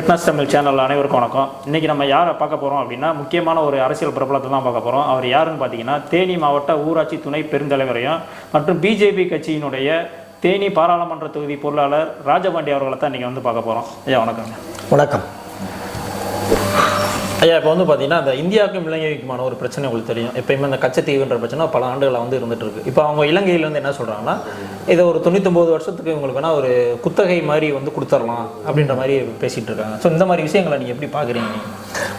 Fitness Tamil channel அனைவருக்கும் வணக்கம். இன்றைக்கி நம்ம யாரை பார்க்க போகிறோம் அப்படின்னா முக்கியமான ஒரு அரசியல் பிரபலத்தை தான் பார்க்க போகிறோம் அவர் யாருன்னு பார்த்தீங்கன்னா தேனி மாவட்ட ஊராட்சி துணை பெருந்தலைவரையும் மற்றும் பிஜேபி கட்சியினுடைய தேனி பாராளுமன்ற தொகுதி பொருளாளர் ராஜபாண்டி அவர்களை தான் இன்றைக்கி வந்து பார்க்க போகிறோம் ஐயா வணக்கங்க. வணக்கம். ஐயா இப்போ வந்து பார்த்தீங்கன்னா இந்த இந்தியாவுக்கும் இலங்கைக்குமான ஒரு பிரச்சனை உங்களுக்கு தெரியும். எப்பயுமே இந்த கச்சத்தீவுன்ற பிரச்சனை பல ஆண்டுகளாக வந்து இருந்துட்டு இருக்கு இப்போ அவங்க இலங்கையில் வந்து என்ன சொல்கிறாங்கன்னா இதை ஒரு தொண்ணூத்தொம்பது வருஷத்துக்கு உங்களுக்கு வேணால் ஒரு குத்தகை மாதிரி வந்து கொடுத்துடலாம் அப்படின்ற மாதிரி பேசிகிட்டு இருக்காங்க. ஸோ இந்த மாதிரி விஷயங்களை நீங்கள் எப்படி பார்க்குறீங்க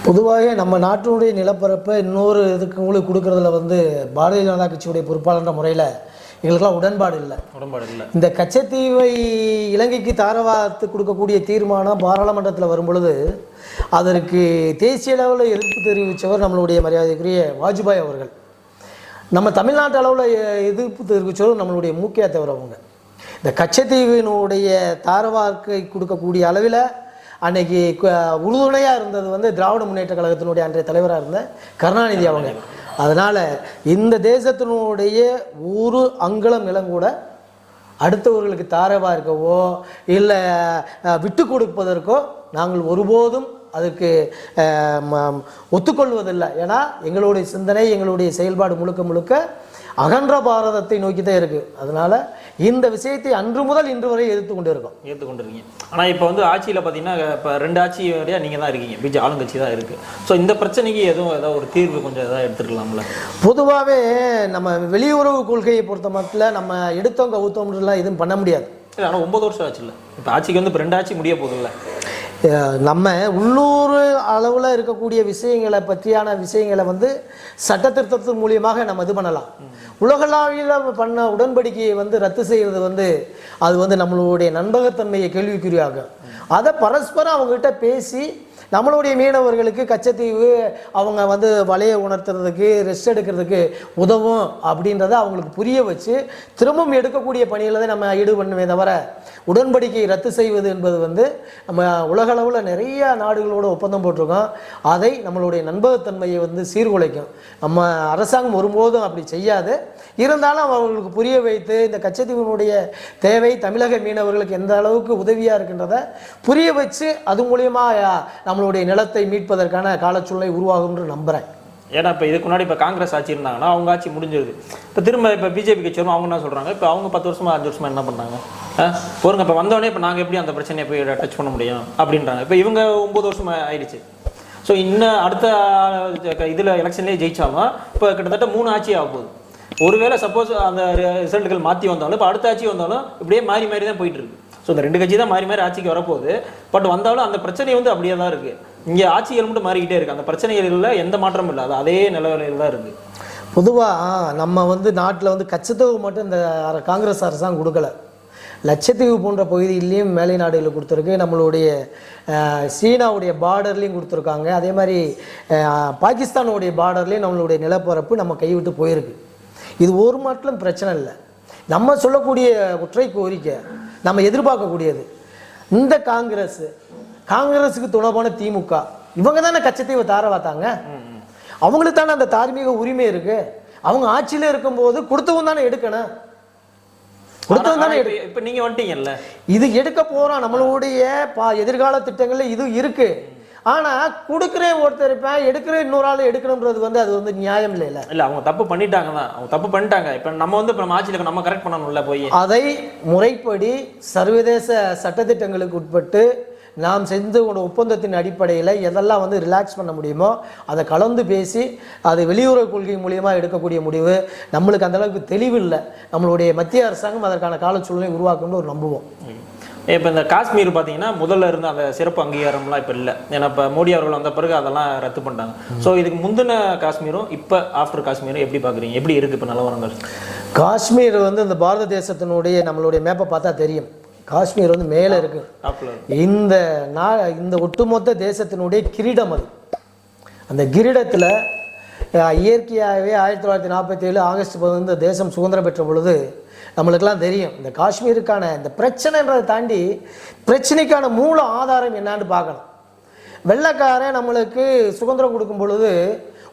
பொதுவாக நம்ம நாட்டினுடைய நிலப்பரப்பை இன்னொரு இதுக்கு உங்களுக்கு கொடுக்கறதுல வந்து பாரதிய ஜனதா கட்சியுடைய பொறுப்பாளன்ற முறையில் எங்களுக்கெல்லாம் உடன்பாடு இல்லை. உடன்பாடு இல்லை. இந்த கச்சத்தீவை இலங்கைக்கு தாரவாத்து கொடுக்கக்கூடிய தீர்மானம் பாராளுமன்றத்தில் வரும் பொழுது அதற்கு தேசிய அளவில் எதிர்ப்பு தெரிவித்தவர் நம்மளுடைய மரியாதைக்குரிய வாஜ்பாய் அவர்கள். நம்ம தமிழ்நாட்டு அளவில் எதிர்ப்பு தெரிவித்தவர் நம்மளுடைய முக்கிய தேவர் அவங்க. இந்த கச்சத்தீவினுடைய தாரவாக்கை கொடுக்கக்கூடிய அளவில் அன்னைக்கு உறுதுணையாக இருந்தது வந்து திராவிட முன்னேற்ற கழகத்தினுடைய அன்றைய தலைவராக இருந்த கருணாநிதி அவங்க. அதனால் இந்த தேசத்தினுடைய ஒரு அங்குலம் நிலம் கூட அடுத்தவர்களுக்கு தாரவாக இருக்கவோ இல்லை விட்டு கொடுப்பதற்கோ நாங்கள் ஒருபோதும் அதுக்கு ம- ஒத்துக்கொள்வதில்லை. ஏன்னா எங்களுடைய சிந்தனை எங்களுடைய செயல்பாடு முழுக்க முழுக்க அகன்ற பாரதத்தை நோக்கி தான் இருக்குது அதனால் இந்த விஷயத்தை அன்று முதல் இன்று வரை எதிர்த்து கொண்டு இருக்கோம். ஏற்றுக்கொண்டு இருக்கீங்க ஆனால் இப்போ வந்து ஆட்சியில் பார்த்தீங்கன்னா இப்போ ரெண்டு ஆட்சி வரையா நீங்கள் தான் இருக்கீங்க. பிஜே ஆளுங்கட்சி தான் இருக்குது ஸோ இந்த பிரச்சனைக்கு எதுவும் ஏதாவது ஒரு தீர்வு கொஞ்சம் ஏதாவது எடுத்துக்கலாம்ல? பொதுவாகவே நம்ம வெளியுறவு கொள்கையை பொறுத்த மட்டும் நம்ம எடுத்தோம் கவுத்தோம்லாம் எதுவும் பண்ண முடியாது. இல்லை ஆனால் ஒம்பது வருஷம் ஆச்சுல்ல. இப்போ ஆட்சிக்கு வந்து இப்போ ரெண்டு ஆட்சி முடிய போகுதுல்ல. நம்ம உள்ளூர் அளவில் இருக்கக்கூடிய விஷயங்களை பற்றியான விஷயங்களை வந்து சட்ட திருத்தத்தின் மூலியமாக நம்ம இது பண்ணலாம். உலகளாவியில் பண்ண உடன்படிக்கையை வந்து ரத்து செய்கிறது வந்து அது வந்து நம்மளுடைய நண்பகத்தன்மையை கேள்விக்குறியாகும். அதை பரஸ்பரம் அவங்ககிட்ட பேசி நம்மளுடைய மீனவர்களுக்கு கச்சத்தீவு அவங்க வந்து வலையை உணர்த்துறதுக்கு ரெஸ்ட் எடுக்கிறதுக்கு உதவும் அப்படின்றத அவங்களுக்கு புரிய வச்சு திரும்பவும் எடுக்கக்கூடிய பணியில் தான் நம்ம ஈடுபண்ணுமே தவிர உடன்படிக்கை ரத்து செய்வது என்பது வந்து நம்ம உலகளவில் நிறைய நாடுகளோட ஒப்பந்தம் போட்டிருக்கோம். அதை நம்மளுடைய நண்பகத்தன்மையை வந்து சீர்குலைக்கும். நம்ம அரசாங்கம் ஒருபோதும் அப்படி செய்யாது. இருந்தாலும் அவர்களுக்கு புரிய வைத்து இந்த கச்சத்தீவினுடைய தேவை தமிழக மீனவர்களுக்கு எந்த அளவுக்கு உதவியாக இருக்கின்றத புரிய வச்சு அது மூலியமாக நம்ம நம்மளுடைய நிலத்தை மீட்பதற்கான காலச்சூழ்நிலை உருவாகும் என்று நம்புகிறேன் ஏன்னா இப்போ இதுக்கு முன்னாடி இப்போ காங்கிரஸ் ஆட்சி இருந்தாங்கன்னா அவங்க ஆட்சி முடிஞ்சிருது. இப்போ திரும்ப இப்போ பிஜேபி கட்சி வரும் அவங்க என்ன சொல்கிறாங்க இப்போ அவங்க பத்து வருஷமா அஞ்சு வருஷமா என்ன பண்ணாங்க ஆ? போருங்க இப்போ வந்தோடனே இப்போ நாங்கள் எப்படி அந்த பிரச்சனையை போய் டச் பண்ண முடியும்? அப்படின்றாங்க. இப்போ இவங்க ஒம்பது வருஷமா ஆயிடுச்சு. ஸோ இன்னும் அடுத்த இதில் எலெக்ஷன்லேயே ஜெயிச்சாலும் இப்போ கிட்டத்தட்ட மூணு ஆட்சி ஆக போகுது. ஒருவேளை சப்போஸ் அந்த ரிசல்ட்டுகள் மாற்றி வந்தாலும் இப்போ அடுத்த ஆட்சி வந்தாலும் இப்படியே மாறி மாறி தான் போயிட்டு இருக்கு. ஸோ இந்த ரெண்டு கட்சி தான் மாறி மாறி ஆட்சிக்கு வரப்போகுது. பட் வந்தாலும் அந்த பிரச்சனை வந்து அப்படியே தான் இருக்குது இங்கே ஆட்சிகள் மட்டும் மாறிக்கிட்டே இருக்குது அந்த பிரச்சனைகளில் எந்த மாற்றமும் இல்லை. அது அதே நிலவரையில் தான் இருக்குது பொதுவாக நம்ம வந்து நாட்டில் வந்து கச்சத்தொகு மட்டும் இந்த அர- காங்கிரஸ் அரசாங்கம் கொடுக்கல. லட்சத்தீவு போன்ற பகுதியிலையும் மேலை நாடுகளில் கொடுத்துருக்கு. நம்மளுடைய சீனாவுடைய பார்டர்லேயும் கொடுத்துருக்காங்க. அதே மாதிரி பாகிஸ்தானுடைய பார்டர்லேயும் நம்மளுடைய நிலப்பரப்பு நம்ம கைவிட்டு போயிருக்கு. இது ஒரு மாட்டிலும் பிரச்சனை இல்லை. நம்ம சொல்லக்கூடிய ஒற்றை கோரிக்கை நம்ம எதிர்பார்க்கக்கூடியது. இந்த காங்கிரஸ் காங்கிரஸுக்கு துணைப்பான திமுக இவங்க தானே கச்சத்தீவை தார பார்த்தாங்க அவங்களுக்கு தானே அந்த தார்மீக உரிமை இருக்கு? அவங்க ஆட்சியில இருக்கும்போது கொடுத்தவங்க தானே எடுக்கணும். கொடுத்தவங்க தானே எடு இப்போ நீங்கள் வந்துட்டீங்கல்ல? இது எடுக்க போறோம். நம்மளுடைய பா எதிர்கால திட்டங்கள்ல இது இருக்கு. ஆனா கொடுக்குறேன் ஒருத்தர் இருப்பேன் எடுக்கிறேன் இன்னொரு ஆள் எடுக்கணுன்றது வந்து அது வந்து நியாயம் இல்லைல்ல. இல்லை அவங்க தப்பு பண்ணிட்டாங்க தான். அவங்க தப்பு பண்ணிட்டாங்க. இப்போ நம்ம வந்து இப்போ நம்ம ஆட்சியில் நம்ம கரெக்ட் பண்ணணும்ல போய். அதை முறைப்படி சர்வதேச சட்டத்திட்டங்களுக்கு உட்பட்டு நாம் செஞ்ச ஒப்பந்தத்தின் அடிப்படையில் எதெல்லாம் வந்து ரிலாக்ஸ் பண்ண முடியுமோ அதை கலந்து பேசி அது வெளியுறவு கொள்கை மூலியமாக எடுக்கக்கூடிய முடிவு நம்மளுக்கு அந்த அளவுக்கு தெளிவு இல்லை. நம்மளுடைய மத்திய அரசாங்கம் அதற்கான கால சூழ்நிலை உருவாக்கும்னு ஒரு நம்புவோம். இப்போ இந்த காஷ்மீர் பார்த்தீங்கன்னா முதல்ல இருந்த அந்த சிறப்பு அங்கீகாரம்லாம் இப்போ இல்லை. ஏன்னா இப்போ மோடி அவர்கள் வந்த பிறகு அதெல்லாம் ரத்து பண்ணிட்டாங்க. ஸோ இதுக்கு முந்தின காஷ்மீரும் இப்போ ஆஃப்டர் காஷ்மீரும் எப்படி பார்க்குறீங்க எப்படி இருக்குது இப்போ நிலவரங்கள்? காஷ்மீர் வந்து இந்த பாரத தேசத்தினுடைய நம்மளுடைய மேப்பை பார்த்தா தெரியும். காஷ்மீர் வந்து மேலே இருக்கு. இந்த நா இந்த ஒட்டுமொத்த தேசத்தினுடைய கிரீடம் அது. அந்த கிரீடத்தில் இயற்கையாகவே ஆயிரத்தி தொள்ளாயிரத்தி நாற்பத்தி ஏழு ஆகஸ்ட் பதினொன்று தேசம் சுதந்திரம் பெற்ற பொழுது நம்மளுக்கெல்லாம் தெரியும். இந்த காஷ்மீருக்கான இந்த பிரச்சனைன்றதை தாண்டி பிரச்சனைக்கான மூல ஆதாரம் என்னான்னு பார்க்கணும். வெள்ளைக்காரன் நம்மளுக்கு சுதந்திரம் கொடுக்கும் பொழுது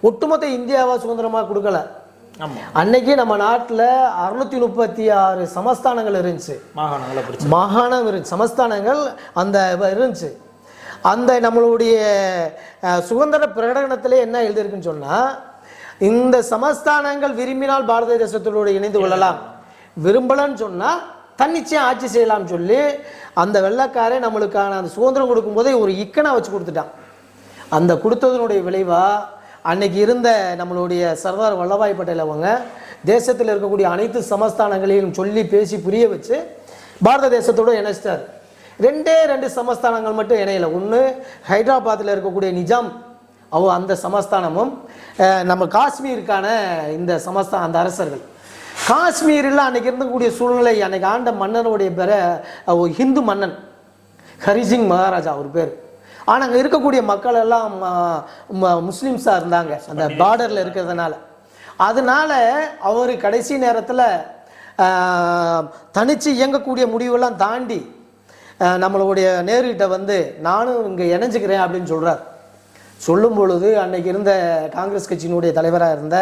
ஒட்டுமொத்த இந்தியாவை சுதந்திரமாக கொடுக்கல. அன்னைக்கு நம்ம நாட்டில் அறுநூத்தி முப்பத்தி ஆறு சமஸ்தானங்கள் இருந்துச்சு மாகாணம் இருந்துச்சு சமஸ்தானங்கள் அந்த இருந்துச்சு. அந்த நம்மளுடைய சுதந்திர பிரகடனத்திலே என்ன எழுதியிருக்குன்னு சொன்னால் இந்த சமஸ்தானங்கள் விரும்பினால் பாரத தேசத்தோடு இணைந்து கொள்ளலாம். விரும்பலன்னு சொன்னால் தன்னிச்சையாக ஆட்சி செய்யலாம்னு சொல்லி அந்த வெள்ளக்காரே நம்மளுக்கான அந்த சுதந்திரம் கொடுக்கும்போதே ஒரு இக்கனை வச்சு கொடுத்துட்டான். அந்த கொடுத்ததனுடைய விளைவாக அன்னைக்கு இருந்த நம்மளுடைய சர்தார் வல்லபாய் பட்டேல் அவங்க தேசத்தில் இருக்கக்கூடிய அனைத்து சமஸ்தானங்களையும் சொல்லி பேசி புரிய வச்சு பாரத தேசத்தோட இணைச்சிட்டார். ரெண்டே ரெண்டு சமஸ்தானங்கள் மட்டும் இணையலை. ஒன்று ஹைதராபாத்தில் இருக்கக்கூடிய நிஜாம் அவ அந்த சமஸ்தானமும் நம்ம காஷ்மீருக்கான இந்த சமஸ்தான் அந்த அரசர்கள். காஷ்மீரில் அன்னைக்கு இருந்தக்கூடிய சூழ்நிலை அன்னைக்கு ஆண்ட மன்னனுடைய பேரை ஹிந்து மன்னன் ஹரிசிங் மகாராஜா அவர் பேர். ஆனால் அங்கே இருக்கக்கூடிய மக்கள் எல்லாம் முஸ்லிம்ஸாக இருந்தாங்க. அந்த பார்டரில் இருக்கிறதுனால. அதனால அவர் கடைசி நேரத்தில் தனிச்சு இயங்கக்கூடிய முடிவெல்லாம் தாண்டி நம்மளுடைய நேருகிட்ட வந்து நானும் இங்கே இணைஞ்சுக்கிறேன் அப்படின்னு சொல்கிறார் சொல்லும் பொழுது அன்னைக்கு இருந்த காங்கிரஸ் கட்சியினுடைய தலைவராக இருந்த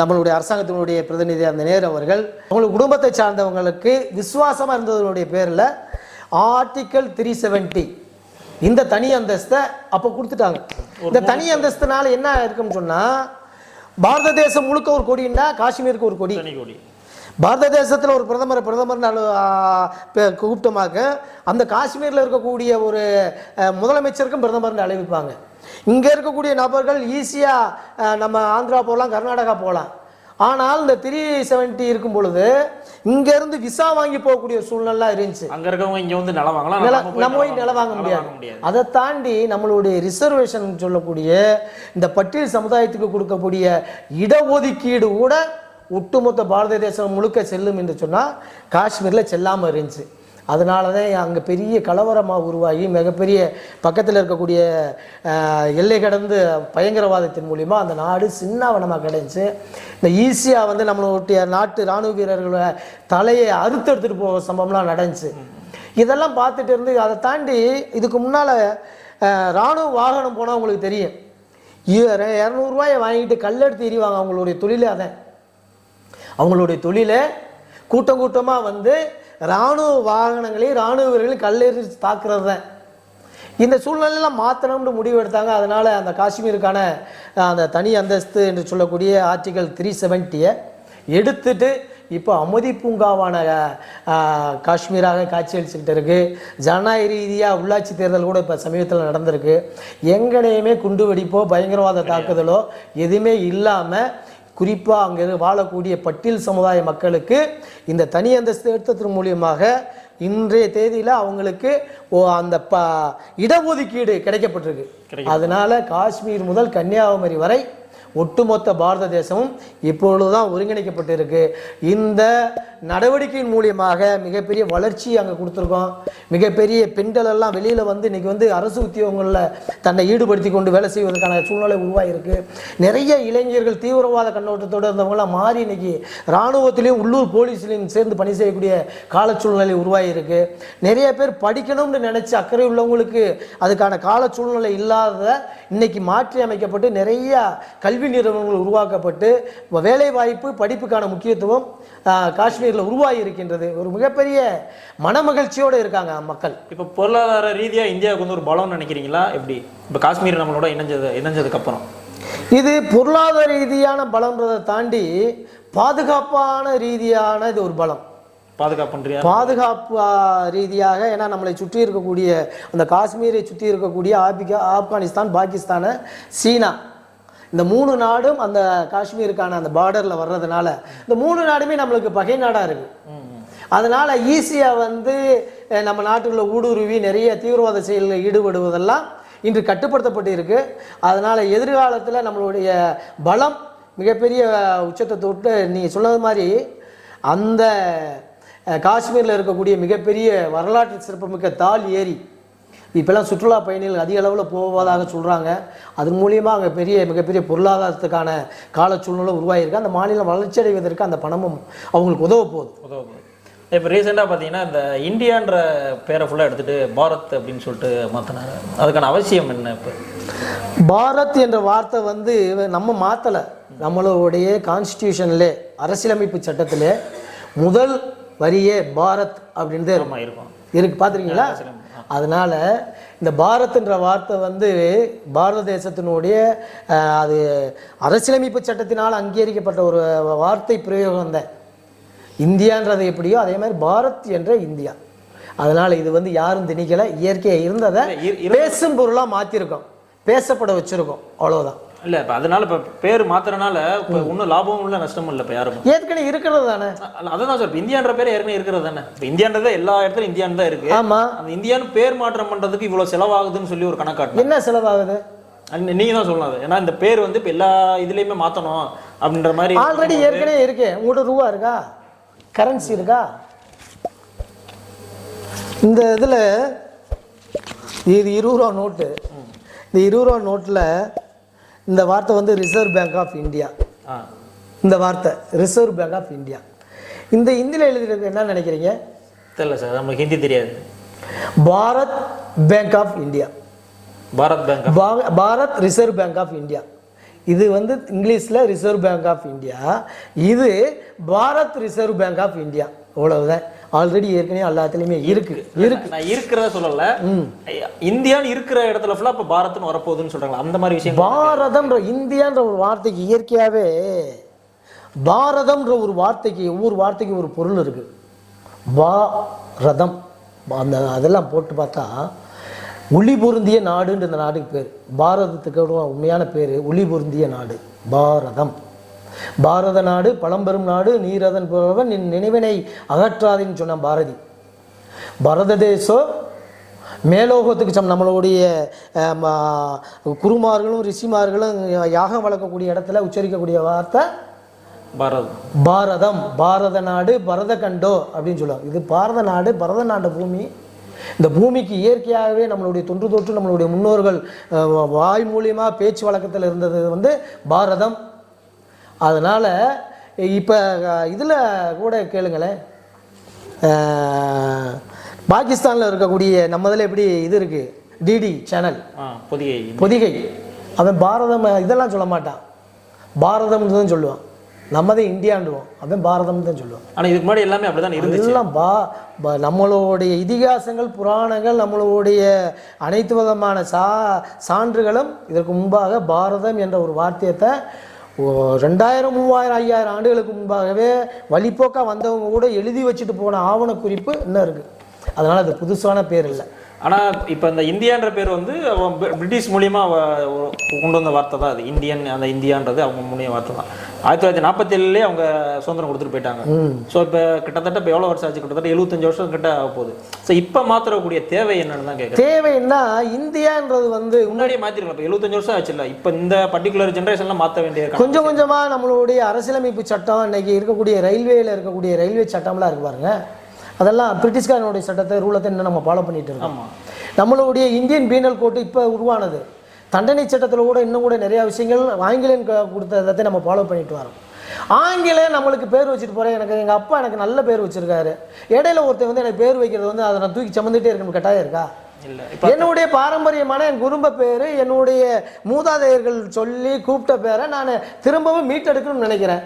நம்மளுடைய அரசாங்கத்தினுடைய பிரதிநிதியாக இருந்த நேரு அவர்கள் அவங்களுக்கு குடும்பத்தை சார்ந்தவங்களுக்கு விசுவாசமாக இருந்ததனுடைய பேரில் ஆர்டிக்கல் த்ரீ செவன்ட்டி இந்த தனி அந்தஸ்தை அப்போ கொடுத்துட்டாங்க. இந்த தனி அந்தஸ்துனால என்ன இருக்குன்னு சொன்னால் பாரத தேசம் முழுக்க ஒரு கொடின்னா காஷ்மீருக்கு ஒரு கொடி. தனி கோடி. பாரத தேசத்தில் ஒரு பிரதமர் பிரதமர் கூப்பிட்டமாக அந்த காஷ்மீரில் இருக்கக்கூடிய ஒரு முதலமைச்சருக்கும் பிரதமர்னு அழைவிப்பாங்க. இங்கே இருக்கக்கூடிய நபர்கள் ஈஸியாக நம்ம ஆந்திரா போகலாம் கர்நாடகா போகலாம் ஆனால் இந்த த்ரீ செவன்ட்டி இருக்கும் பொழுது இங்கேருந்து விசா வாங்கி போகக்கூடிய சூழ்நிலை இருந்துச்சு. அங்க இருக்கவங்க இங்க வந்து நிலம் வாங்கலாம் நில நம்ம போய் நிலம் வாங்க முடியாது. முடியாது. அதை தாண்டி நம்மளுடைய ரிசர்வேஷன் சொல்லக்கூடிய இந்த பட்டியல் சமுதாயத்துக்கு கொடுக்கக்கூடிய இடஒதுக்கீடு கூட ஒட்டுமொத்த பாரத தேசம் முழுக்க செல்லும் என்று சொன்னால் காஷ்மீரில் செல்லாமல் இருந்துச்சு. அதனால தான் அங்கே பெரிய கலவரமாக உருவாகி மிகப்பெரிய பக்கத்தில் இருக்கக்கூடிய எல்லை கடந்து பயங்கரவாதத்தின் மூலிமா அந்த நாடு சின்னாவனமாக கிடைச்சி. இந்த ஈஸியாக வந்து நம்மளுடைய நாட்டு இராணுவ வீரர்களை தலையை அறுத்து எடுத்துகிட்டு போக சம்பவம்லாம் நடந்துச்சு. இதெல்லாம் பார்த்துட்டு இருந்து அதை தாண்டி இதுக்கு முன்னால் இராணுவ வாகனம் போனால் உங்களுக்கு தெரியும். இரநூறுவாயை வாங்கிட்டு கல்லெடுத்து எறிவாங்க அவங்களுடைய தொழிலே அதான். அவங்களுடைய தொழிலை கூட்டம் கூட்டமாக வந்து இராணுவ வாகனங்களையும் இராணுவ வீரர்கள் கல்லெறி தாக்குறது தான். இந்த சூழ்நிலையெல்லாம் மாற்றணும்னு முடிவு எடுத்தாங்க. அதனால் அந்த காஷ்மீருக்கான அந்த தனி அந்தஸ்து என்று சொல்லக்கூடிய ஆர்டிகல் த்ரீ செவன்ட்டியை எடுத்துட்டு இப்போ அமைதி பூங்காவான காஷ்மீராக காட்சியளிச்சுக்கிட்டு இருக்குது ஜனநாயக ரீதியாக உள்ளாட்சி தேர்தல் கூட இப்போ சமீபத்தில் நடந்திருக்கு. எங்கனையுமே குண்டு வெடிப்போ பயங்கரவாத தாக்குதலோ எதுவுமே இல்லாமல் குறிப்பாக அங்கே வாழக்கூடிய பட்டியல் சமுதாய மக்களுக்கு இந்த தனி அந்தஸ்து எடுத்ததன் மூலியமாக இன்றைய தேதியில் அவங்களுக்கு அந்த ப இடஒதுக்கீடு கிடைக்கப்பட்டிருக்கு. அதனால காஷ்மீர் முதல் கன்னியாகுமரி வரை ஒட்டுமொத்த பாரத தேசமும் இப்பொழுதுதான் ஒருங்கிணைக்கப்பட்டிருக்கு. இந்த நடவடிக்கையின் மூலியமாக மிகப்பெரிய வளர்ச்சி அங்கே கொடுத்துருக்கோம். மிகப்பெரிய பெண்கள் எல்லாம் வெளியில் வந்து இன்றைக்கி வந்து அரசு உத்தியோகங்களில் தன்னை ஈடுபடுத்தி கொண்டு வேலை செய்வதற்கான சூழ்நிலை உருவாகிருக்கு நிறைய இளைஞர்கள் தீவிரவாத கண்ணோட்டத்தோடு இருந்தவங்களாம் மாறி இன்னைக்கு இராணுவத்திலையும் உள்ளூர் போலீஸ்லையும் சேர்ந்து பணி செய்யக்கூடிய கால சூழ்நிலை உருவாகியிருக்கு நிறைய பேர் படிக்கணும்னு நினச்சி அக்கறை உள்ளவங்களுக்கு அதுக்கான கால சூழ்நிலை இல்லாத இன்னைக்கு மாற்றி அமைக்கப்பட்டு நிறைய கல்வி நிறுவனங்கள் உருவாக்கப்பட்டு வேலைவாய்ப்பு படிப்புக்கான முக்கியத்துவம் காஷ்மீர் காஷ்மீரில் உருவாகி இருக்கின்றது ஒரு மிகப்பெரிய மனமகிழ்ச்சியோடு இருக்காங்க மக்கள். இப்போ பொருளாதார ரீதியா இந்தியாவுக்கு வந்து ஒரு பலம்னு நினைக்கிறீங்களா? எப்படி? இப்போ காஷ்மீர் நம்மளோட இணைஞ்சது இணைஞ்சதுக்கு அப்புறம். இது பொருளாதார ரீதியான பலம்ன்றதை தாண்டி பாதுகாப்பான ரீதியான இது ஒரு பலம். பாதுகாப்பு ஆ, ரீதியாக ஏன்னா நம்மளை சுற்றி இருக்கக்கூடிய அந்த காஷ்மீரை சுற்றி இருக்கக்கூடிய ஆபிகா ஆப்கானிஸ்தான் பாகிஸ்தான் சீனா இந்த மூணு நாடும் அந்த காஷ்மீருக்கான அந்த பார்டரில் வர்றதுனால இந்த மூணு நாடுமே நம்மளுக்கு பகை நாடாக இருக்கு. அதனால ஈஸியாக வந்து நம்ம நாட்டுக்குள்ள ஊடுருவி நிறைய தீவிரவாத செயலில் ஈடுபடுவதெல்லாம் இன்று கட்டுப்படுத்தப்பட்டு இருக்கு அதனால எதிர்காலத்தில் நம்மளுடைய பலம் மிகப்பெரிய உச்சத்தை தொட்டு நீங்கள் சொன்னது மாதிரி அந்த காஷ்மீரில் இருக்கக்கூடிய மிகப்பெரிய வரலாற்று சிறப்புமிக்க தால் ஏரி இப்போல்லாம் சுற்றுலா பயணிகள் அதிக அளவில் போவதாக சொல்கிறாங்க அதன் மூலியமாக அங்கே பெரிய மிகப்பெரிய பொருளாதாரத்துக்கான கால சூழ்நிலை உருவாகியிருக்கு. அந்த மாநிலம் வளர்ச்சி அடைவதற்கு அந்த பணமும் அவங்களுக்கு உதவ போகுது. உதவும் இப்போ ரீசெண்டாக பார்த்தீங்கன்னா இந்த இந்தியான்ற பேரை ஃபுல்லாக எடுத்துட்டு பாரத் அப்படின்னு சொல்லிட்டு மாற்றினாங்க அதுக்கான அவசியம் என்ன இப்போ? பாரத் என்ற வார்த்தை வந்து நம்ம மாற்றலை நம்மளுடைய கான்ஸ்டியூஷன்லே அரசியலமைப்பு சட்டத்திலே முதல் வரியே பாரத் ஆமாம் இருக்கும். இருக்கு. பார்த்துருக்கீங்களா அதனால் இந்த பாரத்ன்ற வார்த்தை வந்து பாரத தேசத்தினுடைய அது அரசியலமைப்பு சட்டத்தினால் அங்கீகரிக்கப்பட்ட ஒரு வார்த்தை பிரயோகம் தான் இந்தியான்றது எப்படியோ அதே மாதிரி பாரத் என்ற இந்தியா. அதனால் இது வந்து யாரும் திணிக்கலை. இயற்கையாக இருந்ததை பேசும் பொருளாக மாற்றிருக்கோம் பேசப்பட வச்சுருக்கோம். அவ்வளோதான் இல்ல இப்ப அதனால இப்ப பேர் மாத்துறனால இப்ப ஒன்றும் லாபமும் இல்ல நஷ்டமும் இல்ல இப்ப யாரும். ஏற்கனவே இருக்கிறது தானே? அதான் சார் இந்தியான்ற பேர் ஏற்கனவே இருக்கிறது தானே? இப்ப இந்தியான்றதே எல்லா இடத்துலயும் இந்தியான்னு தான் இருக்கு. ஆமாம் அந்த இந்தியான்னு பேர் மாற்றம் பண்றதுக்கு இவ்வளவு செலவாகுதுன்னு சொல்லி ஒரு கணக்காட்டு என்ன செலவாகுது? நீங்க தான் சொல்லலாம் ஏன்னா இந்த பேர் வந்து இப்ப எல்லா இதுலயுமே மாத்தணும் அப்படின்ற மாதிரி ஆல்ரெடி ஏற்கனவே இருக்கு. உங்கள்கிட்ட ரூபா இருக்கா? கரன்சி இருக்கா? இந்த இதில் இது இருபது ரூபா நோட்டு இந்த இருபது ரூபா நோட்டில் இந்த வார்த்தை வந்து ரிசர்வ் பேங்க் ஆஃப் இந்தியா. இந்த வார்த்தை ரிசர்வ் பேங்க் ஆஃப் இந்தியா இந்த இந்தியில் எழுதிருக்கு என்ன நினைக்கிறீங்க? தெரியல சார் நம்மளுக்கு ஹிந்தி தெரியாது. Bharat bank of India Bharat bank Bharat reserve bank of India இது வந்து இங்கிலீஷில் ரிசர்வ் பேங்க் ஆஃப் இந்தியா இது Bharat reserve bank of India அவ்வளவுதான். ஆல்ரெடி ஏற்கனவே எல்லாத்துலேயுமே இருக்கு. இருக்கு. நான் இருக்கிறத சொல்லல. இந்தியான்னு இருக்கிற இடத்துல ஃபுல்லா இப்ப பாரத்னு வரப்போகுதுன்னு சொல்றாங்களா அந்த மாதிரி விஷயம் பாரதம்ன்ற இந்தியான்ற ஒரு வார்த்தைக்கு இயற்கையாகவே பாரதம்ன்ற ஒரு வார்த்தைக்கு ஒவ்வொரு வார்த்தைக்கு ஒரு பொருள் இருக்கு. பாரதம். அந்த அதெல்லாம் போட்டு பார்த்தா ஒளி பொருந்திய நாடுன்ற இந்த நாட்டுக்கு பேர். பாரதத்துக்கு உண்மையான பேர் ஒளி பொருந்திய நாடு. பாரதம். பாரத நாடு பழம்பெரும் நாடு நீரதன் புலவன் நின் நினைவினை அகற்றாதேன்னு சொன்ன பாரதி. பரத தேசம் மேலோகத்துக்கு சம் நம்மளுடைய குருமார்களும் ரிஷிமார்களும் யாகம் வளர்க்கக்கூடிய இடத்துல உச்சரிக்கக்கூடிய வார்த்தை பாரத் பாரதம் பாரத நாடு பரத கண்டோ அப்படின்னு சொல்லுவாங்க. இது பாரத நாடு பரத நாடு பூமி. இந்த பூமிக்கு இயற்கையாகவே நம்மளுடைய தொன்று தொற்று நம்மளுடைய முன்னோர்கள் வாய் மூலியமாக பேச்சு வழக்கத்தில் இருந்தது வந்து பாரதம். அதனால் இப்போ இதில் கூட கேளுங்களேன். பாகிஸ்தானில் இருக்கக்கூடிய நம்ம இதில் எப்படி இது இருக்குது டிடி சேனல் பொதிகை. பொதிகை. அவன் பாரதம் இதெல்லாம் சொல்ல மாட்டான். பாரதம்னு தான் சொல்லுவான். நம்ம தான் இந்தியாண்டுவோம் அவன் பாரதம்னு தான் சொல்லுவான். ஆனா இதுக்கு முன்னாடி எல்லாமே அப்படிதான் இருந்துச்சு. இதெல்லாம் பா நம்மளுடைய இதிகாசங்கள் புராணங்கள் நம்மளுடைய அனைத்து விதமான சா சான்றுகளும் இதற்கு முன்பாக பாரதம் என்ற ஒரு வார்த்தையத்தை ரெண்டாயிரம் மூவாயிரம் ஐயாயிரம் ஆண்டுகளுக்கு முன்பாகவே வழிப்போக்காக வந்தவங்க கூட எழுதி வச்சுட்டு போன ஆவணக்குறிப்பு இன்னும் இருக்குது அதனால் அது புதுசான பேர் இல்லை. ஆனா இப்ப இந்த இந்தியான்ற பேர் வந்து பிரிட்டிஷ் மூலியமா அவ- ஒரு கொண்டு வந்த வார்த்தை தான் அது. இந்தியன் அந்த இந்தியான்றது அவங்க மூலிய வார்த்தை தான். ஆயிரத்தி தொள்ளாயிரத்தி நாற்பத்தி ஏழுலேயே அவங்க சுதந்திரம் கொடுத்துட்டு போயிட்டாங்க. ஸோ இப்போ கிட்டத்தட்ட இப்போ எவ்வளோ வருஷம் ஆச்சு? கிட்டத்தட்ட எழுபத்தஞ்சு வருஷம் கிட்ட ஆக போகுது. ஸோ இப்போ மாற்றக்கூடிய தேவை என்னன்னு தான் கேட்குறேன் தேவைன்னா இந்தியான்றது வந்து முன்னாடியே மாற்றிருக்கலாம் இப்போ எழுபத்தஞ்சு வருஷம் ஆச்சுல்ல இப்போ இந்த பர்டிகுலர் ஜென்ரேஷன்ல மாற்ற வேண்டிய கொஞ்சம் கொஞ்சமாக நம்மளுடைய அரசியலமைப்பு சட்டம் இன்னைக்கு இருக்கக்கூடிய ரயில்வேல இருக்கக்கூடிய ரயில்வே சட்டம்லாம் இருக்கு பாருங்க. அதெல்லாம் பிரிட்டிஷ்காரனுடைய சட்டத்தை ரூலத்தை இன்னும் நம்ம ஃபாலோ பண்ணிட்டு இருக்கோம். நம்மளுடைய இந்தியன் பீனல் கோட் இப்போ உருவானது. தண்டனை சட்டத்தில் கூட இன்னும் கூட நிறைய விஷயங்கள் ஆங்கிலேயன் கொடுத்ததை நம்ம ஃபாலோ பண்ணிட்டு வரோம். ஆங்கிலேயன் நம்மளுக்கு பேர் வச்சுட்டு போகிறேன் எனக்கு எங்கள் அப்பா எனக்கு நல்ல பேர் வச்சிருக்காரு. இடையில ஒருத்தன் வந்து எனக்கு பேர் வைக்கிறது வந்து அதை நான் தூக்கி சுமந்துட்டே இருக்கணும் கட்டாயம் இருக்கா? என்னுடைய பாரம்பரியமான என் குடும்ப பேர் என்னுடைய மூதாதையர்கள் சொல்லி கூப்பிட்ட பேரை நான் திரும்பவும் மீட்டெடுக்கணும்னு நினைக்கிறேன்.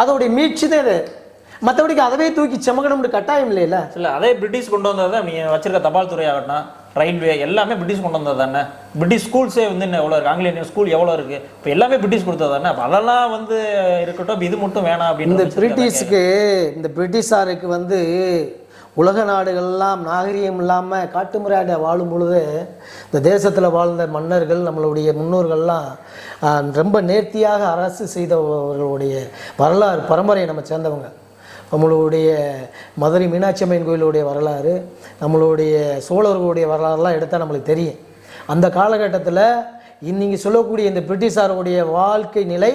அதோடைய மீட்சி தான் இது. மற்றபடிக்கு அதவே தூக்கி செமக்கணும்னு கட்டாயம் இல்லைல்ல இல்லை அதே பிரிட்டிஷ் கொண்டு வந்தது தான் நீங்கள் வச்சிருக்க தபால் துறை ஆகட்டும் ரயில்வே எல்லாமே பிரிட்டிஷ் கொண்டு வந்தது தானே? பிரிட்டிஷ் ஸ்கூல்ஸே வந்து இன்னும் எவ்வளோ இருக்குது ஆங்கிலேயன் ஸ்கூல் எவ்வளோ இருக்குது இப்போ எல்லாமே பிரிட்டிஷ் கொடுத்தது தானே? அப்போ அதெல்லாம் வந்து இருக்கட்டும் இது மட்டும் வேணாம் அப்படின்னு இந்த பிரிட்டிஷ்க்கு இந்த பிரிட்டிஷாருக்கு வந்து உலக நாடுகள்லாம் நாகரிகம் இல்லாமல் காட்டுமுறையாட வாழும் பொழுது இந்த தேசத்தில் வாழ்ந்த மன்னர்கள் நம்மளுடைய முன்னோர்கள்லாம் ரொம்ப நேர்த்தியாக அரசு செய்தவர்களுடைய வரலாறு பரம்பரையை நம்ம சேர்ந்தவங்க. நம்மளுடைய மதுரை மீனாட்சி அம்மன் கோயிலுடைய வரலாறு நம்மளுடைய சோழர்களுடைய வரலாறுலாம் எடுத்தால் நம்மளுக்கு தெரியும். அந்த காலகட்டத்தில் இன்னைக்கு சொல்லக்கூடிய இந்த பிரிட்டிஷாருடைய வாழ்க்கை நிலை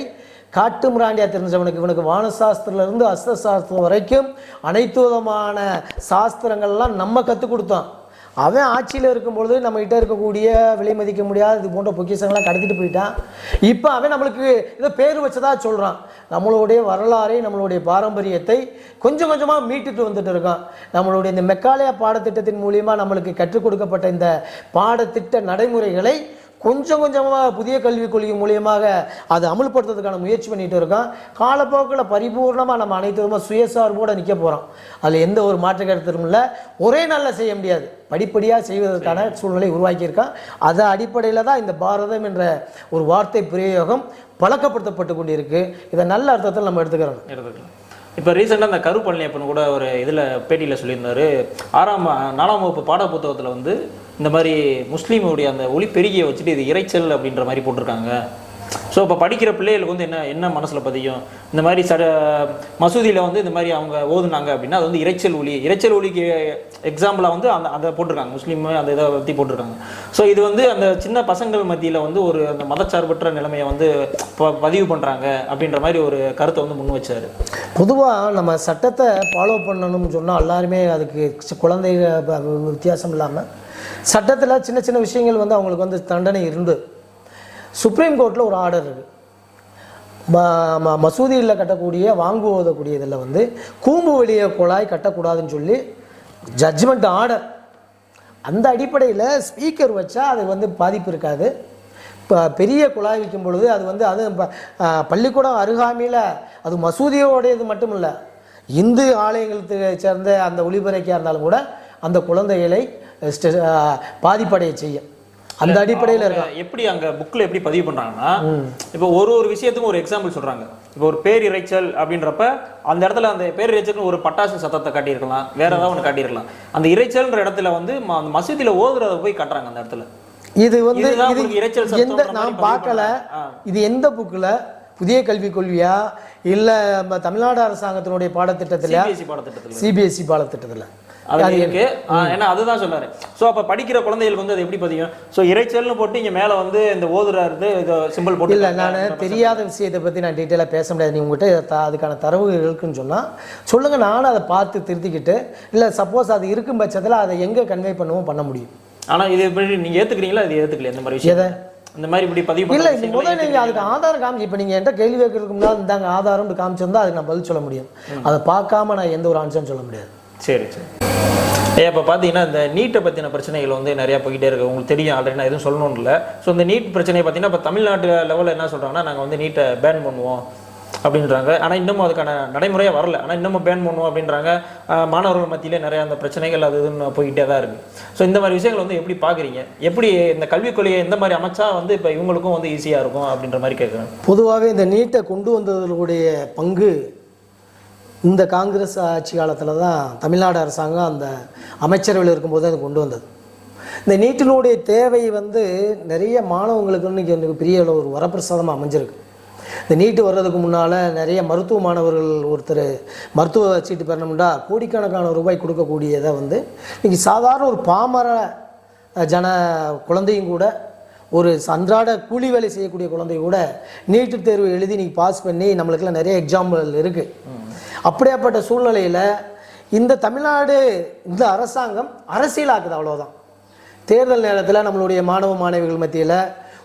காட்டு மிராண்டியா தெரிஞ்சவனுக்கு இவனுக்கு வானசாஸ்திரத்துல அஸ்திர சாஸ்திரம் வரைக்கும் அனைத்து விதமான சாஸ்திரங்கள்லாம் நம்ம கற்றுக் கொடுத்தோம். அவன் ஆட்சியில் இருக்கும் பொழுது நம்மகிட்ட இருக்கக்கூடிய விலை மதிக்க முடியாத இது போன்ற பொக்கிஷங்கள்லாம் கடத்திட்டு போயிட்டான். இப்போ அவன் நம்மளுக்கு இதை பேர் வச்சதா சொல்கிறான் நம்மளுடைய வரலாறை நம்மளுடைய பாரம்பரியத்தை கொஞ்சம் கொஞ்சமாக மீட்டுட்டு வந்துட்டு இருக்கான். நம்மளுடைய இந்த மெக்காலயா பாடத்திட்டத்தின் மூலியமாக நம்மளுக்கு கற்றுக் கொடுக்கப்பட்ட இந்த பாடத்திட்ட நடைமுறைகளை கொஞ்சம் கொஞ்சமாக புதிய கல்விக் கொள்கை மூலியமாக அதை அமல்படுத்துறதுக்கான முயற்சி பண்ணிட்டு இருக்கோம் காலப்போக்கில் பரிபூர்ணமாக நம்ம அனைத்து விதமாக சுயசார்போடு நிற்க போகிறோம் அதில் எந்த ஒரு மாற்று கருத்தும் இல்லை. ஒரே நாளில் செய்ய முடியாது. படிப்படியாக செய்வதற்கான சூழ்நிலை உருவாக்கியிருக்கான். அதை அடிப்படையில் தான் இந்த பாரதம் என்ற ஒரு வார்த்தை பிரயோகம் பழக்கப்படுத்தப்பட்டு கொண்டிருக்கு. இதை நல்ல அர்த்தத்தில் நம்ம எடுத்துக்கிறோம். எடுத்துக்கலாம். இப்போ ரீசெண்டாக அந்த கரு பழனியப்பன் கூட ஒரு இதில் பேட்டியில் சொல்லியிருந்தாரு. ஆறாம் நாலாம் வகுப்பு பாட புத்தகத்தில் வந்து இந்த மாதிரி முஸ்லீமுடைய அந்த ஒளி பெருகியை வச்சுட்டு இது இறைச்சல் அப்படின்ற மாதிரி போட்டிருக்காங்க. ஸோ இப்போ படிக்கிற பிள்ளைகளுக்கு வந்து என்ன என்ன மனசில் பதியும்? இந்த மாதிரி சட மசூதியில் வந்து இந்த மாதிரி அவங்க ஓதுனாங்க அப்படின்னா அது வந்து இறைச்சல் ஒளி. இறைச்சல் ஒளிக்கு எக்ஸாம்பிளாக வந்து அந்த அதை போட்டிருக்காங்க. முஸ்லீம் அந்த இதை பற்றி போட்டிருக்காங்க. ஸோ இது வந்து அந்த சின்ன பசங்கள் மத்தியில் வந்து ஒரு அந்த மதச்சார்பற்ற நிலைமையை வந்து ப- பதிவு பண்ணுறாங்க அப்படின்ற மாதிரி ஒரு கருத்தை வந்து முன் வச்சார். பொதுவாக நம்ம சட்டத்தை ஃபாலோ பண்ணணும்னு சொன்னால் எல்லாருமே அதுக்கு குழந்தை வித்தியாசம் இல்லாமல் சட்டத்தில் சின்ன சின்ன விஷயங்கள் வந்து அவங்களுக்கு வந்து தண்டனை இருந்து. சுப்ரீம் கோர்ட்டில் ஒரு ஆர்டர் இருக்குது மசூதியில் கட்டக்கூடிய வாங்கு ஓதக்கூடிய இதில் வந்து கூம்பு வழிய குழாய் கட்டக்கூடாதுன்னு சொல்லி ஜட்ஜ்மெண்ட் ஆர்டர் அந்த அடிப்படையில் ஸ்பீக்கர் வச்சா அது வந்து பாதிப்பு இருக்காது. இப்போ பெரிய குழாய் வைக்கும் பொழுது அது வந்து அது ப- பள்ளிக்கூடம் அருகாமையில் அது மசூதியோடையது மட்டும் இல்லை இந்து ஆலயங்களுக்கு சேர்ந்த அந்த ஒளிபரைக்காக இருந்தாலும் கூட அந்த குழந்தைகளை பாதிப்படைய செய்யும். அந்த அடிப்படையில் அவங்க எப்படி அங்க புக்ல எப்படி பதிவு பண்றாங்கன்னா இப்போ ஒரு ஒரு விஷயத்துக்கும் ஒரு எக்ஸாம்பிள் சொல்றாங்க. இப்போ ஒரு பேர் இறைச்சல் அப்படின்றப்ப அந்த இடத்துல அந்த பேர் இறைச்சல்னு ஒரு பட்டாசு சத்தத்தை காட்டியிருக்கலாம். வேற ஏதாவது ஒன்று காட்டியிருக்கலாம். அந்த இறைச்சல்ன்ற இடத்துல வந்து அந்த மசூதியில ஓதுறத போய் காட்டுறாங்க அந்த இடத்துல. இது வந்து இது எந்த நான் பார்க்கல. இது எந்த புக்கில் புதிய கல்விக் கொள்கையா? இல்லை நம்ம தமிழ்நாடு அரசாங்கத்தினுடைய பாடத்திட்டத்திலயா? சிபிஎஸ்சி பாடத்திட்டத்துல. சிபிஎஸ்சி பாடத்திட்டத்தில். அது இருக்கு. ஏன்னா அதுதான் சொன்னாரு. சோ அப்ப படிக்கிற குழந்தைகளுக்கு வந்து அது எப்படி பதியும்? சோ இறைச்சல்னு போட்டு இங்க மேல வந்து இந்த ஓதுறாரு இது சிம்பிள் போட்டு இல்லை நான் தெரியாத விஷயத்தை பற்றி நான் டீட்டெயிலாக பேச முடியாது. நீ உங்கள்கிட்ட அதுக்கான தரவு இருக்குன்னு சொன்னால் சொல்லுங்கள் நானும் அதை பார்த்து திருத்திக்கிட்டு இல்லை சப்போஸ் அது இருக்கும் பட்சத்தில் அதை எங்கே கன்வே பண்ணுவோம் பண்ண முடியும். ஆனா இது எப்படி நீங்க ஏத்துக்கிறீங்களா? இது ஏத்துக்கல இந்த மாதிரி விஷயம்? எதை? இந்த மாதிரி இப்படி பதிவு இல்லை பண்ற இந்த விஷயங்களை முதல் நீங்கள் அதுக்கு ஆதாரம் காமி இப்போ நீங்கள் என்கிட்ட கேள்வி கேட்கறதுக்கு முன்னாடி இந்தாங்க ஆதாரம்னு காமிச்சிருந்தா அதுக்கு நான் பதில் சொல்ல முடியும். அதை பார்க்காம நான் எந்த ஒரு ஆன்சரும் சொல்ல முடியாது. சரி சரி. ஐயா இப்போ பார்த்தீங்கன்னா இந்த நீட்டை பற்றின பிரச்சனைகள் வந்து நிறையா போய்கிட்டே இருக்குது உங்களுக்கு தெரியும் ஆல்ரெடி நான் எதுவும் சொல்லணும் இல்லை ஸோ இந்த நீட் பிரச்சனையை பார்த்தீங்கன்னா இப்போ தமிழ்நாட்டு லெவலில் என்ன சொல்கிறாங்கன்னா நாங்கள் வந்து நீட்டை பேன் பண்ணுவோம் அப்படின்றாங்க. ஆனால் இன்னமும் அதுக்கான நடைமுறையே வரல. ஆனால் இன்னமும் பேன் பண்ணுவோம் அப்படின்றாங்க. மாணவர்கள் மத்தியிலே நிறையா அந்த பிரச்சனைகள் அது இதுன்னு போய்கிட்டே தான் இருக்குது ஸோ இந்த மாதிரி விஷயங்கள் வந்து எப்படி பார்க்குறீங்க எப்படி இந்த கல்விக் கொள்கையை இந்த மாதிரி அமைச்சா வந்து இப்போ இவங்களுக்கும் வந்து ஈஸியாக இருக்கும் அப்படின்ற மாதிரி கேட்குறேன் பொதுவாகவே இந்த நீட்டை கொண்டு வந்ததனுடைய பங்கு இந்த காங்கிரஸ் ஆட்சி காலத்தில் தான் தமிழ்நாடு அரசாங்கம் அந்த அமைச்சரவையில் இருக்கும்போது அது கொண்டு வந்தது. இந்த நீட்டினுடைய தேவை வந்து நிறைய மாணவங்களுக்கு இன்னைக்கு பெரிய அளவு ஒரு வரப்பிரசாதமாக அமைஞ்சிருக்கு. இந்த நீட்டு வர்றதுக்கு முன்னால் நிறைய மருத்துவ மாணவர்கள் ஒருத்தர் மருத்துவ சீட்டு பெறணும்னா கோடிக்கணக்கான ரூபாய் கொடுக்கக்கூடியதை வந்து இன்றைக்கி சாதாரண ஒரு பாமர ஜன குழந்தையும் கூட ஒரு அன்றாட கூலி வேலை செய்யக்கூடிய குழந்தை கூட நீட்டு தேர்வு எழுதி நீங்கள் பாஸ் பண்ணி நம்மளுக்கெல்லாம் நிறைய எக்ஸாம்பிள் இருக்குது அப்படியாப்பட்ட சூழ்நிலையில் இந்த தமிழ்நாடு இந்த அரசாங்கம் அரசியலாக்குது அவ்வளோதான் தேர்தல் நேரத்தில் நம்மளுடைய மாணவ மாணவிகள் மத்தியில்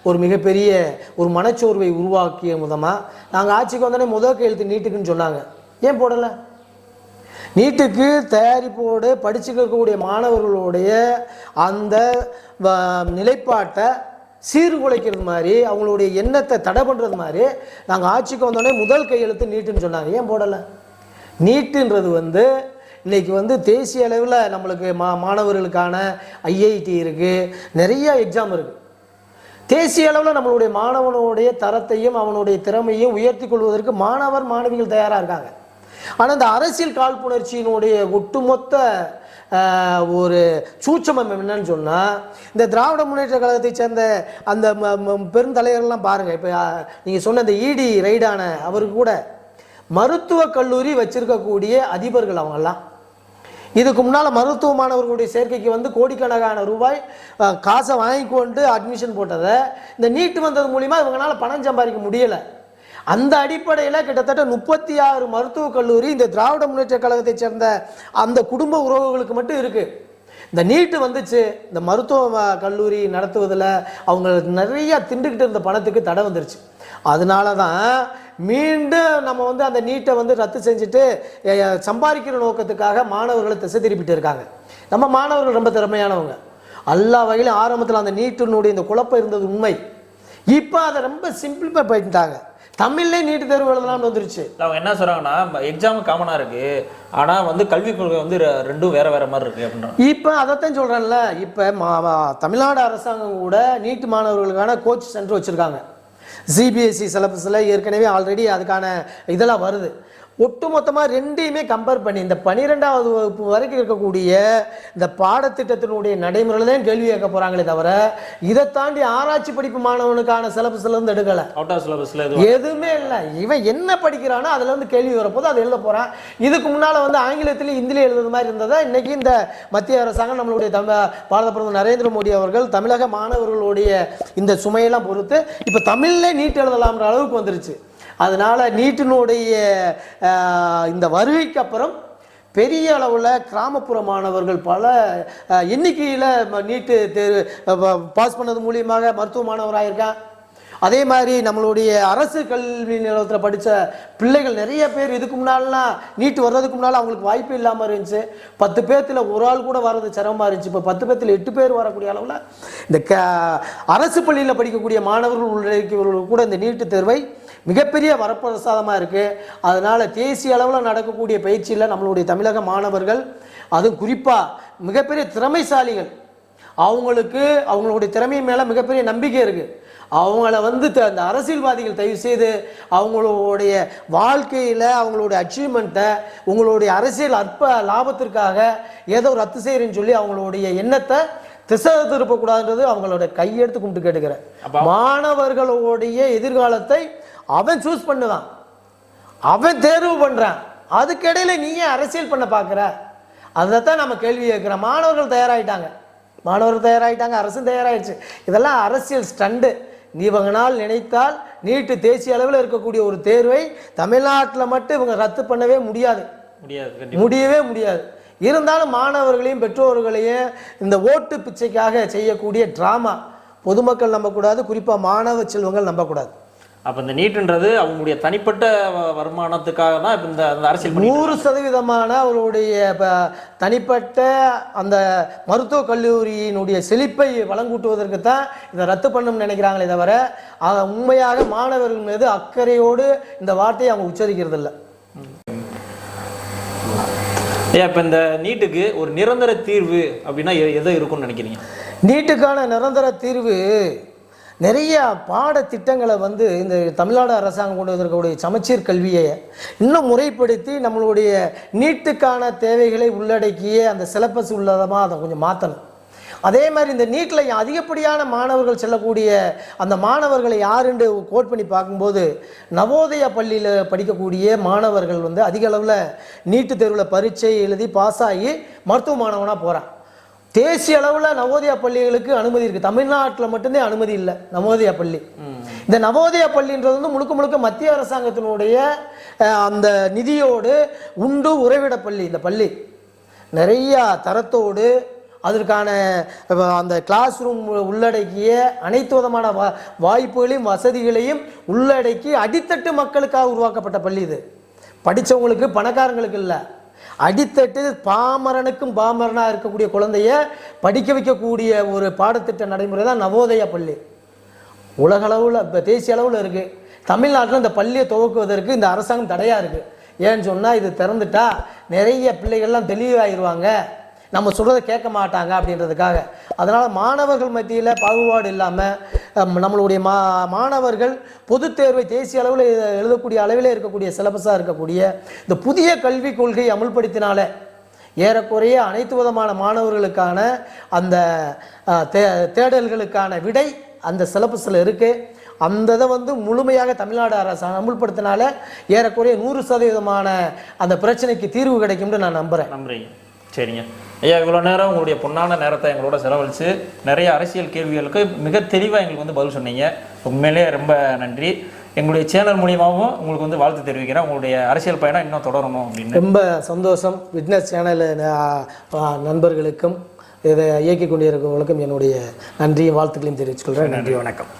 ஒரு மிகப்பெரிய ஒரு மனச்சோர்வை உருவாக்கிய விதமாக நாங்கள் ஆட்சிக்கு வந்தோடனே முதல் கையெழுத்து நீட்டுக்குன்னு சொன்னாங்க. ஏன் போடலை? நீட்டுக்கு தயாரிப்போடு படிச்சுக்கக்கூடிய மாணவர்களுடைய அந்த வ- நிலைப்பாட்டை சீர்குலைக்கிறது மாதிரி அவங்களுடைய எண்ணத்தை தடை பண்ணுறது மாதிரி நாங்கள் ஆட்சிக்கு வந்தோடனே முதல் கையெழுத்து நீட்டுன்னு சொன்னாங்க. ஏன் போடலை? நீட்டுன்றது வந்து இன்றைக்கி வந்து தேசிய அளவில் நம்மளுக்கு மா மாணவர்களுக்கான ஐஐடி இருக்குது நிறைய எக்ஸாம் இருக்குது தேசிய அளவில் நம்மளுடைய மாணவனுடைய தரத்தையும் அவனுடைய திறமையும் உயர்த்தி கொள்வதற்கு மாணவர் மாணவிகள் தயாராக இருக்காங்க. ஆனால் இந்த அரசியல் காழ்ப்புணர்ச்சியினுடைய ஒட்டுமொத்த ஒரு சூட்சமம் என்னன்னு சொன்னால் இந்த திராவிட முன்னேற்ற கழகத்தை சேர்ந்த அந்த ம- பெருந்தலைவர்கள்லாம் பாருங்கள் இப்போ நீங்கள் சொன்ன இந்த இடி ரைடான அவருக்கு கூட மருத்துவக் கல்லூரி வச்சிருக்கக்கூடிய அதிபர்கள் அவங்கெல்லாம் இதுக்கு முன்னால் மருத்துவ மாணவர்களுடைய சேர்க்கைக்கு வந்து கோடிக்கணக்கான ரூபாய் காசை வாங்கி கொண்டு அட்மிஷன் போட்டதை இந்த நீட்டு வந்தது மூலிமா இவங்களால பணம் சம்பாதிக்க முடியலை. அந்த அடிப்படையில் கிட்டத்தட்ட முப்பத்தி ஆறு மருத்துவக் கல்லூரி இந்த திராவிட முன்னேற்ற கழகத்தை சேர்ந்த அந்த குடும்ப உறவுகளுக்கு மட்டும் இருக்குது இந்த நீட்டு வந்துச்சு இந்த மருத்துவ ம- கல்லூரி நடத்துவதில் அவங்க நிறையா திண்டுக்கிட்டு இருந்த பணத்துக்கு தடை வந்துருச்சு. அதனால தான் மீண்டும் நம்ம வந்து அந்த நீட்டை வந்து ரத்து செஞ்சுட்டு சம்பாதிக்கிற நோக்கத்துக்காக மாணவர்களை திசை திருப்பிட்டு இருக்காங்க. நம்ம மாணவர்கள் ரொம்ப திறமையானவங்க. எல்லா வகையிலும் ஆரம்பத்தில் அந்த நீட்டினுடைய இந்த குழப்பம் இருந்தது உண்மை. இப்போ அதை ரொம்ப சிம்பிளிஃபை பண்ணிட்டாங்க. தமிழ்லே நீட்டு தேர்வு எழுதலாம்னு வந்துருச்சு. அவங்க என்ன சொல்றாங்கன்னா எக்ஸாம் காமனா இருக்கு. ஆனா வந்து கல்விக் கொள்கை வந்து ரெண்டும் வேற வேற மாதிரி இருக்கு அப்படின்றாங்க. இப்போ அதைத்தான் சொல்கிறேன்ல இப்போ தமிழ்நாடு அரசாங்கம் கூட நீட் மாணவர்களுக்கான கோச் சென்டர் வச்சுருக்காங்க. சிபிஎஸ்சி சிலபஸில் ஏற்கனவே ஆல்ரெடி அதுக்கான இதெல்லாம் வருது. ஒட்டுமொத்தமாக ரெண்டையுமே கம்பேர் பண்ணி இந்த பன்னிரெண்டாவது வகுப்பு வரைக்கும் இருக்கக்கூடிய இந்த பாடத்திட்டத்தினுடைய நடைமுறையில் தான் கேள்வி கேட்க போகிறாங்களே தவிர இதை தாண்டி ஆராய்ச்சி படிப்பு மாணவனுக்கான சிலபஸ்ல இருந்து எடுக்கலை. அவுட் ஆஃப் சிலபஸ்ல எதுவும் இல்லை. இவன் என்ன படிக்கிறானோ அதுல இருந்து கேள்வி வரப்போது அதை எழுத போறான். இதுக்கு முன்னால வந்து ஆங்கிலத்திலையும் இந்தியில எழுதுற மாதிரி இருந்ததா? இன்னைக்கு இந்த மத்திய அரசாங்கம் நம்மளுடைய தமிழ் பாரத பிரதமர் நரேந்திர மோடி அவர்கள் தமிழக மாணவர்களுடைய இந்த சுமையெல்லாம் பொறுத்து இப்போ தமிழ்ல நீட் எழுதலாம்ன்ற அளவுக்கு வந்துருச்சு. அதனால் நீட்டினுடைய இந்த வருகைக்கு அப்புறம் பெரிய அளவில் கிராமப்புற மாணவர்கள் பல எண்ணிக்கையில் நீட்டு தேர்வு பாஸ் பண்ணது மூலியமாக மருத்துவ மாணவராக இருக்கான் அதே மாதிரி நம்மளுடைய அரசு கல்வி நிலையத்தில் படித்த பிள்ளைகள் நிறைய பேர் இதுக்கு முன்னாலாம் நீட்டு வர்றதுக்கு முன்னால் அவங்களுக்கு வாய்ப்பு இல்லாமல் இருந்துச்சு. பத்து பேர்த்தில் ஒரு ஆள் கூட வர்றது சிரமமாக இருந்துச்சு. இப்போ பத்து பேர்த்தில் எட்டு பேர் வரக்கூடிய அளவில் இந்த க அரசு பள்ளியில் படிக்கக்கூடிய மாணவர்கள் உள்ளடக்கியவர்கள் கூட இந்த நீட்டு தேர்வை மிகப்பெரிய வரப்பிரசாதமாக இருக்குது அதனால் தேசிய அளவில் நடக்கக்கூடிய பயிற்சியில் நம்மளுடைய தமிழக மாணவர்கள் அதுவும் குறிப்பாக மிகப்பெரிய திறமைசாலிகள். அவங்களுக்கு அவங்களுடைய திறமை மேலே மிகப்பெரிய நம்பிக்கை இருக்குது அவங்கள வந்து அந்த அரசியல்வாதிகள் தயவு செய்து அவங்களுடைய வாழ்க்கையில் அவங்களுடைய அச்சீவ்மெண்ட்டை உங்களுடைய அரசியல் அற்ப லாபத்திற்காக ஏதோ ரத்து செய்கிறேன்னு சொல்லி அவங்களுடைய எண்ணத்தை திசை திருப்பக்கூடாதுன்றது அவங்களோட கையெடுத்து கும்பிட்டு கேட்டுக்கிறேன். மாணவர்களுடைய எதிர்காலத்தை அவன் சூஸ் பண்ணுவான் அவன் தேர்வு பண்றான். அதுக்கிடையில நீ ஏன் அரசியல் பண்ண பார்க்குற அதைத்தான் நம்ம கேள்வி கேட்குறோம். மாணவர்கள் தயாராயிட்டாங்க. மாணவர்கள் தயாராயிட்டாங்க. அரசும் தயாராயிடுச்சு. இதெல்லாம் அரசியல் ஸ்டண்டு. இவங்கனால் நினைத்தால் நீட்டு தேசிய அளவில் இருக்கக்கூடிய ஒரு தேர்வை தமிழ்நாட்டில் மட்டும் இவங்க ரத்து பண்ணவே முடியாது. முடியாது முடியவே முடியாது. இருந்தாலும் மாணவர்களையும் பெற்றோர்களையும் இந்த ஓட்டு பிச்சைக்காக செய்யக்கூடிய ட்ராமா. பொதுமக்கள் நம்பக்கூடாது குறிப்பாக மாணவ செல்வங்கள் நம்பக்கூடாது. அப்ப இந்த நீட்டுன்றது அவங்களுடைய தனிப்பட்ட வருமானத்துக்காக தான் இப்ப இந்த அந்த அரசியல் நூறு சதவீதமான அவருடைய ப- தனிப்பட்ட அந்த மருத்துவக் கல்லூரியினுடைய செழிப்பை வழங்கூட்டுவதற்கு தான் இதை ரத்து பண்ணணும்னு நினைக்கிறாங்களே தவிர உண்மையாக மாணவர்கள் மீது அக்கறையோடு இந்த வார்த்தையை அவங்க உச்சரிக்கிறது இல்லை ஐயா இப்ப இந்த நீட்டுக்கு ஒரு நிரந்தர தீர்வு அப்படின்னா எது இருக்கும்னு நினைக்கிறீங்க? நீட்டுக்கான நிரந்தர தீர்வு நிறைய பாடத்திட்டங்களை வந்து இந்த தமிழ்நாடு அரசாங்கம் கொண்டு வந்திருக்கக்கூடிய சமச்சீர் கல்வியை இன்னும் முறைப்படுத்தி நம்மளுடைய நீட்டுக்கான தேவைகளை உள்ளடக்கிய அந்த சிலபஸ் உள்ளதமாக அதை கொஞ்சம் மாற்றணும் அதே மாதிரி இந்த நீட்டில் அதிகப்படியான மாணவர்கள் செல்லக்கூடிய அந்த மாணவர்களை யாருன்னு கோட் பண்ணி பார்க்கும்போது நவோதய பள்ளியில் படிக்கக்கூடிய மாணவர்கள் வந்து அதிக அளவில் நீட்டு தேர்வில் பரீட்சை எழுதி பாஸ் ஆகி மருத்துவ மாணவனாக போகிறான் தேசிய அளவில் நவோதயா பள்ளிகளுக்கு அனுமதி இருக்குது தமிழ்நாட்டில் மட்டும்தான் அனுமதி இல்லை. நவோதயா பள்ளி. இந்த நவோதயா பள்ளின்றது வந்து முழுக்க முழுக்க மத்திய அரசாங்கத்தினுடைய அந்த நிதியோடு உண்டு உறைவிட பள்ளி இந்த பள்ளி. நிறைய தரத்தோடு அதற்கான அந்த கிளாஸ் ரூம் உள்ளடக்கிய அனைத்து விதமான வா வாய்ப்புகளையும் வசதிகளையும் உள்ளடக்கி அடித்தட்டு மக்களுக்காக உருவாக்கப்பட்ட பள்ளி இது. படித்தவங்களுக்கு பணக்காரங்களுக்கு இல்லை. அடித்தட்டு பாமரனுக்கும் பாமரனாக இருக்கக்கூடிய குழந்தைய படிக்க வைக்கக்கூடிய ஒரு பாடத்திட்ட நடைமுறை தான் நவோதய பள்ளி. உலகளவில் இப்போ தேசிய அளவில் இருக்குது தமிழ்நாட்டில் இந்த பள்ளியை துவக்குவதற்கு இந்த அரசாங்கம் தடையாக இருக்குது ஏன்னு சொன்னால் இது திறந்துட்டா நிறைய பிள்ளைகள்லாம் தெளிவாயிருவாங்க நம்ம சொல்கிறத கேட்க மாட்டாங்க அப்படின்றதுக்காக. அதனால் மாணவர்கள் மத்தியில் பாகுபாடு இல்லாமல் நம்மளுடைய மா மாணவர்கள் பொதுத் தேர்வை தேசிய அளவில் எழுதக்கூடிய அளவிலே இருக்கக்கூடிய சிலபஸாக இருக்கக்கூடிய இந்த புதிய கல்விக் கொள்கை அமுல்படுத்தினாலே ஏறக்குறைய அனைத்து விதமான மாணவர்களுக்கான அந்த தே தேடல்களுக்கான விடை அந்த சிலபஸில் இருக்குது அந்த இதை வந்து முழுமையாக தமிழ்நாடு அரசு அமுல்படுத்தினால ஏறக்குறைய நூறு சதவீதமான அந்த பிரச்சனைக்கு தீர்வு கிடைக்கும்னு நான் நம்புகிறேன் நம்புகிறேன் சரிங்க. ஐயா இவ்வளோ நேரம் உங்களுடைய பொன்னான நேரத்தை எங்களோட செலவழித்து நிறைய அரசியல் கேள்விகளுக்கு மிக தெளிவாக எங்களுக்கு வந்து பதில் சொன்னீங்க. உண்மையிலேயே ரொம்ப நன்றி. எங்களுடைய சேனல் மூலியமாகவும் உங்களுக்கு வந்து வாழ்த்து தெரிவிக்கிறேன். உங்களுடைய அரசியல் பயணம் இன்னும் தொடரணும் அப்படின்னு. ரொம்ப சந்தோஷம். விட்னஸ் சேனல் நண்பர்களுக்கும் இதை இயக்கி கொண்டிருக்கிறவர்களுக்கும் என்னுடைய நன்றியும் வாழ்த்துக்களையும் தெரிவித்துக்கொள்கிறேன் நன்றி வணக்கம்.